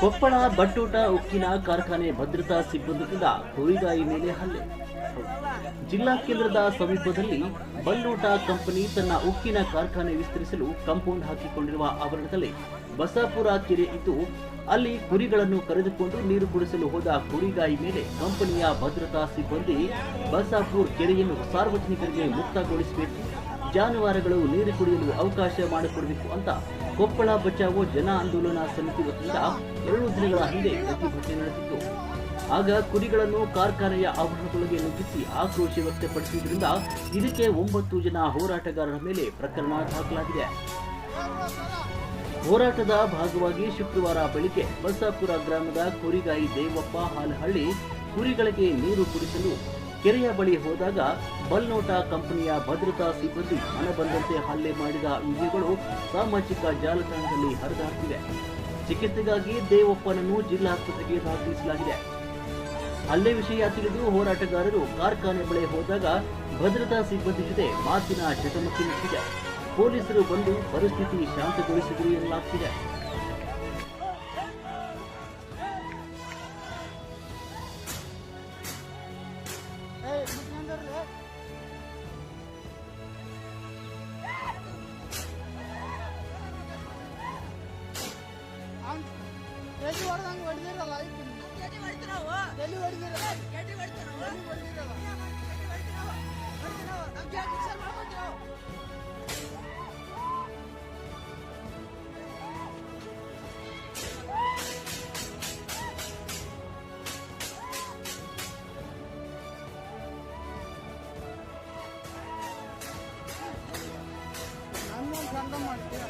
ಕೊಪ್ಪಳ ಬಟ್ಟೂಟ ಉಕ್ಕಿನ ಕಾರ್ಖಾನೆ ಭದ್ರತಾ ಸಿಬ್ಬಂದಿಯಿಂದ ಕುರಿಗಾಯಿ ಮೇಲೆ ಹಲ್ಲೆ. ಜಿಲ್ಲಾ ಕೇಂದ್ರದ ಸಮೀಪದಲ್ಲಿ ಬಲ್ಲೂಟ ಕಂಪನಿ ತನ್ನ ಉಕ್ಕಿನ ಕಾರ್ಖಾನೆ ವಿಸ್ತರಿಸಲು ಕಾಂಪೌಂಡ್ ಹಾಕಿಕೊಂಡಿರುವ ಆವರಣದಲ್ಲಿ ಬಸಾಪುರ ಕೆರೆ ಇದ್ದು, ಅಲ್ಲಿ ಕುರಿಗಳನ್ನು ಕರೆದುಕೊಂಡು ನೀರು ಕುಡಿಸಲು ಹೋದ ಕುರಿಗಾಯಿ ಮೇಲೆ ಕಂಪನಿಯ ಭದ್ರತಾ ಸಿಬ್ಬಂದಿ ಬಸಾಪುರ್ ಕೆರೆಯನ್ನು ಸಾರ್ವಜನಿಕರಿಗೆ ಮುಕ್ತಗೊಳಿಸಬೇಕು. ಜಾನುವಾರುಗಳು ನೀರು ಕುಡಿಯಲು ಅವಕಾಶ ಮಾಡಿಕೊಡಬೇಕು ಅಂತ ಕೊಪ್ಪಳ ಬಚಾವೋ ಜನ ಆಂದೋಲನ ಸಮಿತಿ ವತಿಯಿಂದ ಎರಡು ದಿನಗಳ ಹಿಂದೆ ಪ್ರತಿಭಟನೆ ನಡೆಸಿತ್ತು ಆಗ ಕುರಿಗಳನ್ನು ಕಾರ್ಖಾನೆಯ ಆವರಣದೊಳಗೆ ನುಗ್ಗಿಸಿ ಆಕ್ರೋಶ ವ್ಯಕ್ತಪಡಿಸಿದ್ರಿಂದ ಇದಕ್ಕೆ ಒಂಬತ್ತು ಜನ ಹೋರಾಟಗಾರರ ಮೇಲೆ ಪ್ರಕರಣ ದಾಖಲಾಗಿದೆ. ಹೋರಾಟದ ಭಾಗವಾಗಿ ಶುಕ್ರವಾರ ಬೆಳಿಗ್ಗೆ ಬಸಾಪುರ ಗ್ರಾಮದ ಕುರಿಗಾಯಿ ದೇವಪ್ಪ ಹಾಲಹಳ್ಳಿ ಕುರಿಗಳಿಗೆ ನೀರು ಕುಡಿಸಲು ಕೆರೆಯ ಬಳಿ ಹೋದಾಗ ಬಲ್ನೋಟ ಕಂಪನಿಯ ಭದ್ರತಾ ಸಿಬ್ಬಂದಿ ಮನಬಂದಂತೆ ಹಲ್ಲೆ ಮಾಡಿದ ವಿಡಿಯೋಗಳು ಸಾಮಾಜಿಕ ಜಾಲತಾಣದಲ್ಲಿ ಹರಿದಾಡ್ತಿವೆ ಚಿಕಿತ್ಸೆಗಾಗಿ ದೇವಪ್ಪನನ್ನು ಜಿಲ್ಲಾಸ್ಪತ್ರೆಗೆ ದಾಖಲಿಸಲಾಗಿದೆ. ಹಲ್ಲೆ ವಿಷಯ ತಿಳಿದು ಹೋರಾಟಗಾರರು ಕಾರ್ಖಾನೆ ಬಳಿ ಹೋದಾಗ ಭದ್ರತಾ ಸಿಬ್ಬಂದಿ ಜೊತೆ ಮಾತಿನ ಚಟಮಕಿ ನಡೆಸಿದೆ. ಪೊಲೀಸರು ಬಂದು ಪರಿಸ್ಥಿತಿ ಶಾಂತಗೊಳಿಸಿದರು ಎನ್ನಲಾಗ್ತಿದೆ ಎಲ್ಲಿ ಹೊಡೆದಂಗೆ ಹೊಡೆದಿರಲ್ಲ ಅದಕ್ಕೆ ಎಲ್ಲಿ ಹೊಡೆದಿರ ಎಲ್ಲಿ ಹೊಡೆದಿರಲ್ಲ ನನ್ನೊಂದು ಸಂಘ ಮಾಡ್ತೀರ